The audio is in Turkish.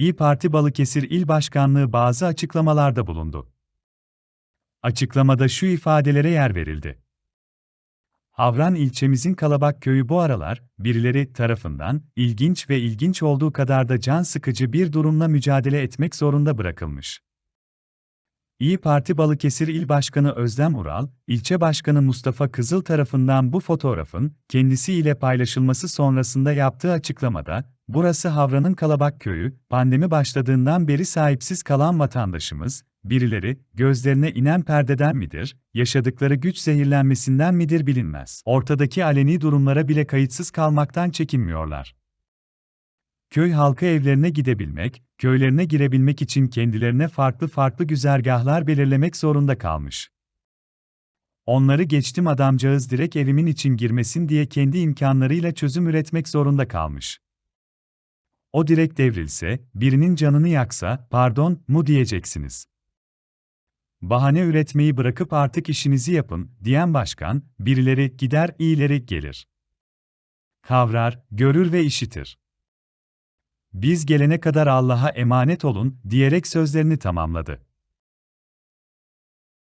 İyi Parti Balıkesir İl Başkanlığı bazı açıklamalarda bulundu. Açıklamada şu ifadelere yer verildi. Havran ilçemizin Kalabak köyü bu aralar, birileri tarafından, ilginç ve ilginç olduğu kadar da can sıkıcı bir durumla mücadele etmek zorunda bırakılmış. İyi Parti Balıkesir İl Başkanı Özlem Ural, ilçe başkanı Mustafa Kızıl tarafından bu fotoğrafın kendisi ile paylaşılması sonrasında yaptığı açıklamada, burası Havran'ın Kalabak köyü, pandemi başladığından beri sahipsiz kalan vatandaşımız, birileri, gözlerine inen perdeden midir, yaşadıkları güç zehirlenmesinden midir bilinmez. Ortadaki aleni durumlara bile kayıtsız kalmaktan çekinmiyorlar. Köy halkı evlerine gidebilmek, köylerine girebilmek için kendilerine farklı farklı güzergahlar belirlemek zorunda kalmış. Onları geçtim adamcağız direkt evimin için girmesin diye kendi imkanlarıyla çözüm üretmek zorunda kalmış. O direkt devrilse, birinin canını yaksa, pardon, mu diyeceksiniz. Bahane üretmeyi bırakıp artık işinizi yapın, diyen başkan, birileri gider, iyileri gelir. Kavrar, görür ve işitir. Biz gelene kadar Allah'a emanet olun, diyerek sözlerini tamamladı.